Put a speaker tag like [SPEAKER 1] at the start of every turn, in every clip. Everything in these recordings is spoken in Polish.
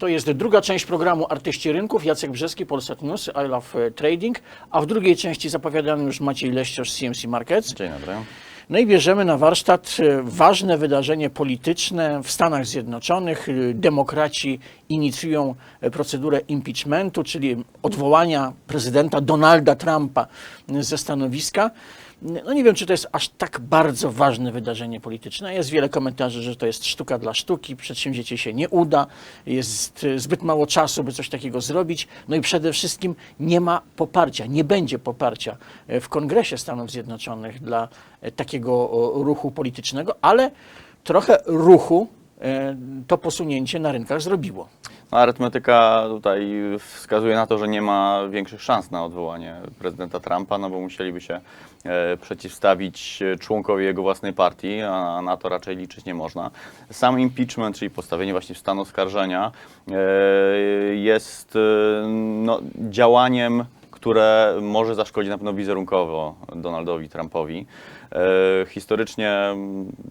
[SPEAKER 1] To jest druga część programu Artyści Rynków. Jacek Brzeski, Polsat News, I Love e, Trading. A w drugiej części zapowiadany już Maciej Leściosz z CMC Markets.
[SPEAKER 2] Dzień dobry.
[SPEAKER 1] No i bierzemy na warsztat e, ważne wydarzenie polityczne w Stanach Zjednoczonych. E, Demokraci inicjują procedurę impeachmentu, czyli odwołania prezydenta Donalda Trumpa ze stanowiska. No nie wiem, czy to jest aż tak bardzo ważne wydarzenie polityczne. Jest wiele komentarzy, że to jest sztuka dla sztuki, przedsięwzięcie się nie uda, jest zbyt mało czasu, by coś takiego zrobić. No i przede wszystkim nie ma poparcia, nie będzie poparcia e, w Kongresie Stanów Zjednoczonych dla e, takiego ruchu politycznego, ale trochę ruchu e, to posunięcie na rynkach zrobiło.
[SPEAKER 2] Arytmetyka tutaj wskazuje na to, że nie ma większych szans na odwołanie prezydenta Trumpa, no bo musieliby się e, przeciwstawić członkowi jego własnej partii, a na to raczej liczyć nie można. Sam impeachment, czyli postawienie właśnie w stan oskarżenia, e, jest e, no, działaniem które może zaszkodzić na pewno wizerunkowo Donaldowi Trumpowi. E, historycznie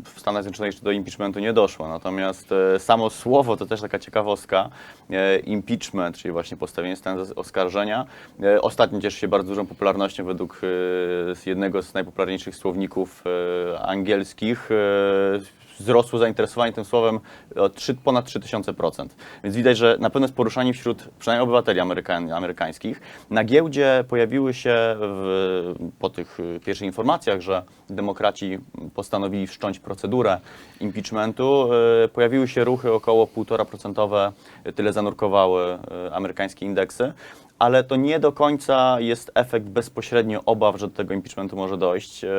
[SPEAKER 2] w Stanach Zjednoczonych jeszcze do impeachmentu nie doszło, natomiast e, samo słowo to też taka ciekawostka. E, impeachment, czyli właśnie postawienie stan oskarżenia, ostatnio cieszy się bardzo dużą popularnością według jednego z najpopularniejszych słowników angielskich. E, wzrosło zainteresowanie tym słowem o 3, ponad 3000%. Więc widać, że na pewno jest poruszanie wśród przynajmniej obywateli amerykańskich. Na giełdzie pojawiły się w, po tych y, pierwszych informacjach, że demokraci postanowili wszcząć procedurę impeachmentu, y, pojawiły się ruchy około 1,5%, tyle zanurkowały amerykańskie indeksy ale to nie do końca jest efekt bezpośrednio obaw, że do tego impeachmentu może dojść. E,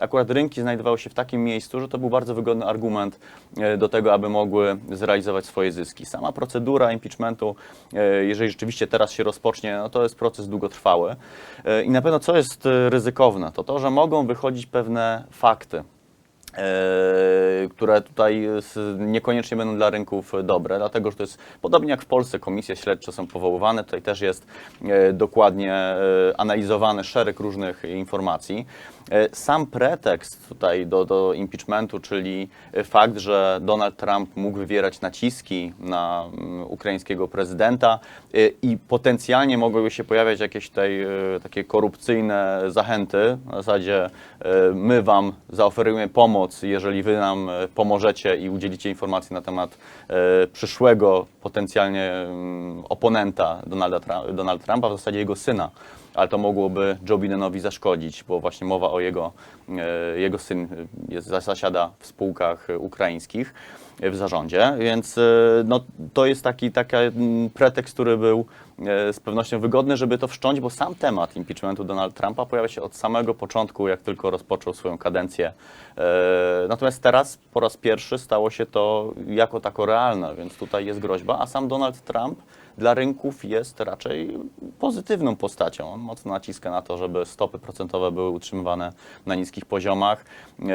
[SPEAKER 2] Akurat rynki znajdowały się w takim miejscu, że to był bardzo wygodny argument e, do tego, aby mogły zrealizować swoje zyski. Sama procedura impeachmentu, e, jeżeli rzeczywiście teraz się rozpocznie, no to jest proces długotrwały. I na pewno co jest ryzykowne, to to, że mogą wychodzić pewne fakty które tutaj s- niekoniecznie będą dla rynków dobre, dlatego że to jest podobnie jak w Polsce komisje śledcze są powoływane, tutaj też jest e, dokładnie analizowany szereg różnych informacji. Sam pretekst tutaj do, do impeachmentu, czyli fakt, że Donald Trump mógł wywierać naciski na mm, ukraińskiego prezydenta i potencjalnie mogłyby się pojawiać jakieś tutaj takie korupcyjne zachęty, na zasadzie my wam zaoferujemy pomoc, jeżeli wy nam pomożecie i udzielicie informacji na temat e, przyszłego potencjalnie mm, oponenta Donalda Donalda Trumpa, w zasadzie jego syna ale to mogłoby Joe Bidenowi zaszkodzić, bo właśnie mowa o jego, e, jego syn jest, zasiada w spółkach e, ukraińskich e, w zarządzie, więc e, no, to jest taki, taki pretekst, który był e, z pewnością wygodny, żeby to wszcząć, bo sam temat impeachmentu Donalda Trumpa pojawia się od samego początku, jak tylko rozpoczął swoją kadencję. E, Natomiast teraz po raz pierwszy stało się to jako tako realne, więc tutaj jest groźba, a sam Donald Trump dla rynków jest raczej pozytywną postacią. On mocno naciska na to, żeby stopy procentowe były utrzymywane na niskich poziomach. E,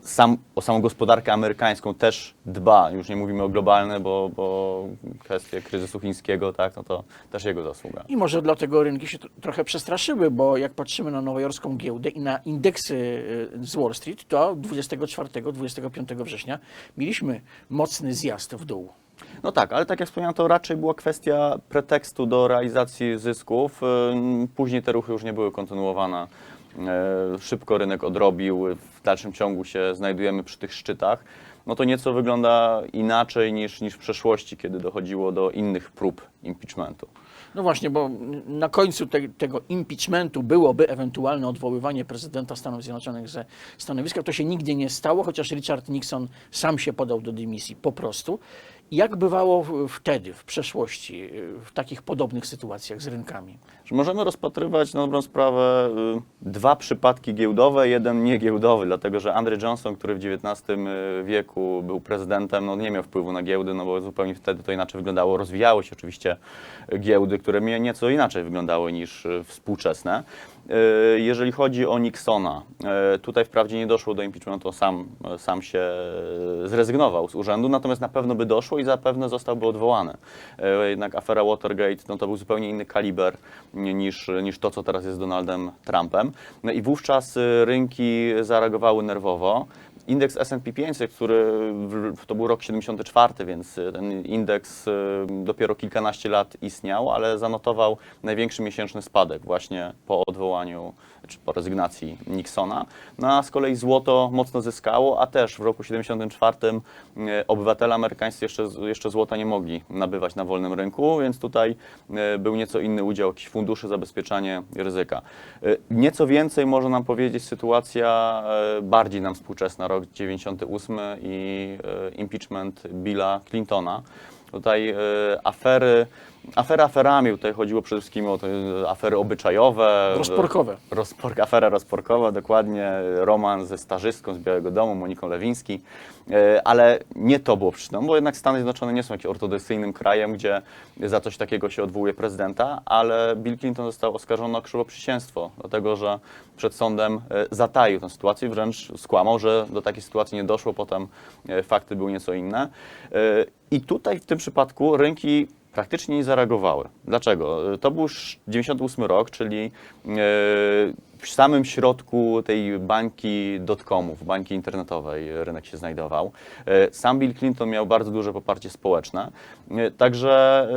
[SPEAKER 2] Sam, o samą gospodarkę amerykańską też dba. Już nie mówimy o globalnej, bo, bo kwestie kryzysu chińskiego, tak, no to też jego zasługa.
[SPEAKER 1] I może dlatego rynki się tr- trochę przestraszyły, bo jak patrzymy na nowojorską giełdę i na indeksy y, z Wall Street, to 24-25 września mieliśmy mocny zjazd w dół.
[SPEAKER 2] No tak, ale tak jak wspomniałem, to raczej była kwestia pretekstu do realizacji zysków. Ym, Później te ruchy już nie były kontynuowane. E, Szybko rynek odrobił, w dalszym ciągu się znajdujemy przy tych szczytach. No to nieco wygląda inaczej niż, niż w przeszłości, kiedy dochodziło do innych prób impeachmentu.
[SPEAKER 1] No właśnie, bo na końcu te, tego impeachmentu byłoby ewentualne odwoływanie prezydenta Stanów Zjednoczonych ze stanowiska. To się nigdy nie stało, chociaż Richard Nixon sam się podał do dymisji po prostu. Jak bywało wtedy, w przeszłości, w takich podobnych sytuacjach z rynkami?
[SPEAKER 2] Że możemy rozpatrywać na dobrą sprawę y, dwa przypadki giełdowe, jeden niegiełdowy, dlatego że Andrew Johnson, który w XIX wieku był prezydentem, no nie miał wpływu na giełdy, no bo zupełnie wtedy to inaczej wyglądało. Rozwijały się oczywiście giełdy, które nieco inaczej wyglądały niż y, współczesne. Y, Jeżeli chodzi o Nixona, y, tutaj wprawdzie nie doszło do impeachmentu, on sam, sam się y, zrezygnował z urzędu, natomiast na pewno by doszło i zapewne zostałby odwołany. Y, Jednak afera Watergate no to był zupełnie inny kaliber niż, niż to, co teraz jest z Donaldem Trumpem. No i wówczas y, rynki zareagowały nerwowo. Indeks S&P 500, który to był rok 74, więc y, ten indeks y, dopiero kilkanaście lat istniał, ale zanotował największy miesięczny spadek właśnie po odwołaniu czy po rezygnacji Nixona. No a z kolei złoto mocno zyskało, a też w roku 74 y, obywatele amerykańscy jeszcze, jeszcze złota nie mogli nabywać na wolnym rynku, więc tutaj był nieco inny udział jakichś funduszy, zabezpieczanie ryzyka. Nieco więcej może nam powiedzieć sytuacja bardziej nam współczesna, rok 98 i y, impeachment Billa Clintona. Tutaj y, afery, afery aferami, tutaj chodziło przede wszystkim o te afery obyczajowe.
[SPEAKER 1] Rozporkowe.
[SPEAKER 2] Rozpork, afera rozporkowa, dokładnie, roman ze stażystką z Białego Domu, Moniką Lewiński, E, ale nie to było przyczyną, bo jednak Stany Zjednoczone nie są jakimś ortodoksyjnym krajem, gdzie za coś takiego się odwołuje prezydenta, ale Bill Clinton został oskarżony o krzywoprzysięstwo, dlatego że przed sądem e, zataił tę sytuację, wręcz skłamał, że do takiej sytuacji nie doszło, potem e, fakty były nieco inne. I tutaj w tym przypadku rynki praktycznie nie zareagowały. Dlaczego? To był już 98 rok, czyli e, w samym środku tej bańki dotcomów, bańki internetowej rynek się znajdował. E, Sam Bill Clinton miał bardzo duże poparcie społeczne, e, także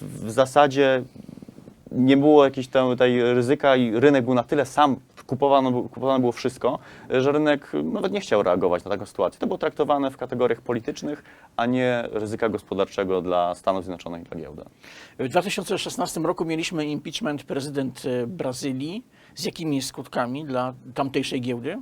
[SPEAKER 2] w zasadzie nie było jakiegoś tam tutaj ryzyka i rynek był na tyle sam, kupowano, kupowane było wszystko, że rynek nawet nie chciał reagować na taką sytuację. To było traktowane w kategoriach politycznych, a nie ryzyka gospodarczego dla Stanów Zjednoczonych i dla giełdy.
[SPEAKER 1] W 2016 roku mieliśmy impeachment prezydent e, Brazylii. Z jakimi skutkami dla tamtejszej giełdy?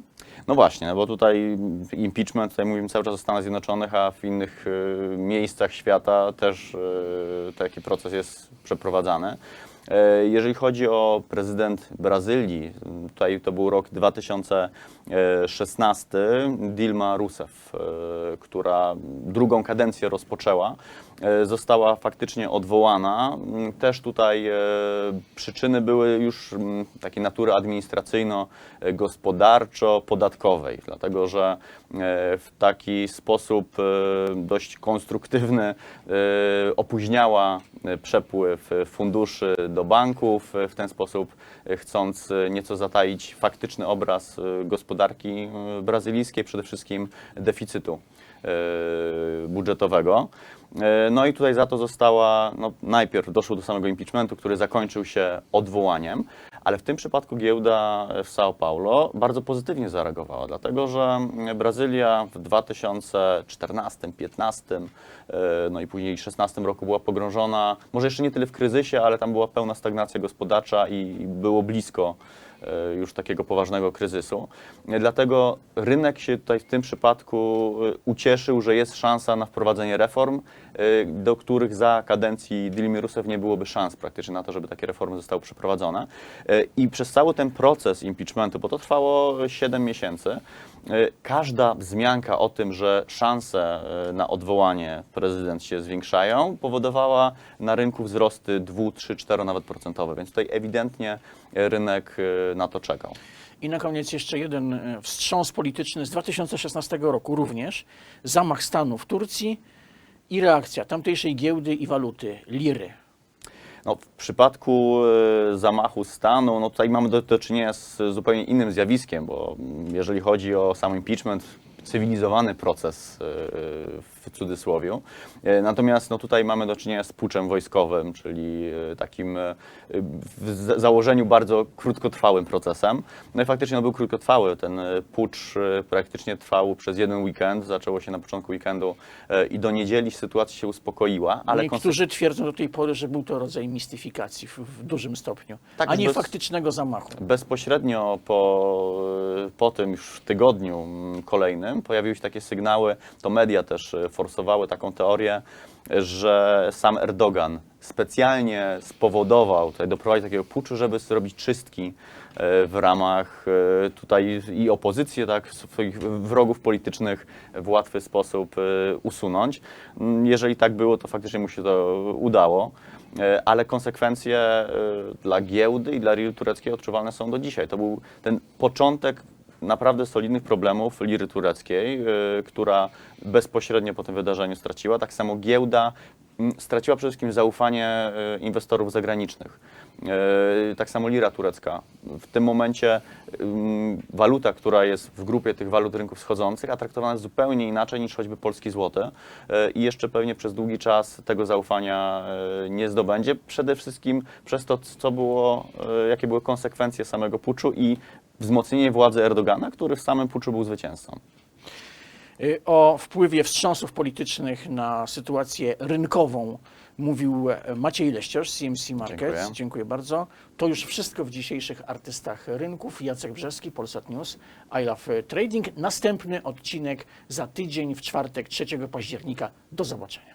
[SPEAKER 2] No właśnie, no bo tutaj impeachment, tutaj mówimy cały czas o Stanach Zjednoczonych, a w innych y, miejscach świata też y, taki proces jest przeprowadzany. E, Jeżeli chodzi o prezydent Brazylii, tutaj to był rok 2016, Dilma Rousseff, e, która drugą kadencję rozpoczęła, e, została faktycznie odwołana. Mm, Też tutaj przyczyny były już mm, takiej natury administracyjno-gospodarczo-podatkowej, dlatego że w taki sposób dość konstruktywny opóźniała przepływ funduszy do banków, e, w ten sposób e, chcąc e, nieco zataić faktyczny obraz gospodarki brazylijskiej, przede wszystkim deficytu budżetowego. No i tutaj za to została, no najpierw doszło do samego impeachmentu, który zakończył się odwołaniem, ale w tym przypadku giełda w São Paulo bardzo pozytywnie zareagowała, dlatego że Brazylia w 2014, 2015, no i później 2016 roku była pogrążona, może jeszcze nie tyle w kryzysie, ale tam była pełna stagnacja gospodarcza i było blisko e, już takiego poważnego kryzysu. E, Dlatego rynek się tutaj w tym przypadku e, ucieszył, że jest szansa na wprowadzenie reform, e, do których za kadencji Dilmy Rousseff nie byłoby szans praktycznie na to, żeby takie reformy zostały przeprowadzone. E, I przez cały ten proces impeachmentu, bo to trwało 7 miesięcy, e, każda wzmianka o tym, że szanse e, na odwołanie prezydent się zwiększają, powodowała na rynku wzrosty 2, 3, 4 nawet procentowe, więc tutaj ewidentnie e, rynek e, na to czekał.
[SPEAKER 1] I na koniec jeszcze jeden e, wstrząs polityczny z 2016 roku również. Zamach stanu w Turcji i reakcja tamtejszej giełdy i waluty, liry.
[SPEAKER 2] No, w przypadku e, zamachu stanu, no tutaj mamy do, do czynienia z zupełnie innym zjawiskiem, bo mm, jeżeli chodzi o sam impeachment, cywilizowany proces e, w cudzysłowie. E, Natomiast no, tutaj mamy do czynienia z puczem wojskowym, czyli e, takim w za- założeniu bardzo krótkotrwałym procesem. No i faktycznie on był krótkotrwały. Ten pucz praktycznie trwał przez jeden weekend. Zaczęło się na początku weekendu i do niedzieli sytuacja się uspokoiła, ale
[SPEAKER 1] Niektórzy twierdzą do tej pory, że był to rodzaj mistyfikacji w, dużym stopniu,
[SPEAKER 2] Tak,
[SPEAKER 1] a nie
[SPEAKER 2] bez-
[SPEAKER 1] faktycznego zamachu.
[SPEAKER 2] Bezpośrednio po, po tym już tygodniu mm, kolejnym pojawiły się takie sygnały, to media też e, forsowały taką teorię, że sam Erdogan specjalnie spowodował, tutaj doprowadził do takiego puczu, żeby zrobić czystki e, w ramach e, tutaj i opozycję, tak, swoich wrogów politycznych w łatwy sposób usunąć. Mm, Jeżeli tak było, to faktycznie mu się to udało. Ale konsekwencje dla giełdy i dla riu tureckiej odczuwalne są do dzisiaj. To był ten początek naprawdę solidnych problemów liry tureckiej, y, która bezpośrednio po tym wydarzeniu straciła. Tak samo giełda straciła przede wszystkim zaufanie y, inwestorów zagranicznych. Y, Tak samo lira turecka. W tym momencie waluta, która jest w grupie tych walut rynków wschodzących, a traktowana jest zupełnie inaczej niż choćby polski złoty i jeszcze pewnie przez długi czas tego zaufania nie zdobędzie. Przede wszystkim przez to, co było, jakie były konsekwencje samego puczu i wzmocnienie władzy Erdogana, który w samym puczu był zwycięzcą.
[SPEAKER 1] Y, O wpływie wstrząsów politycznych na sytuację rynkową mówił e, Maciej Leściarz z CMC Markets.
[SPEAKER 2] Dziękuję.
[SPEAKER 1] Dziękuję bardzo. To już wszystko w dzisiejszych artystach rynków. Jacek Brzeski, Polsat News, I Love Trading. Następny odcinek za tydzień w czwartek 3 października. Do zobaczenia.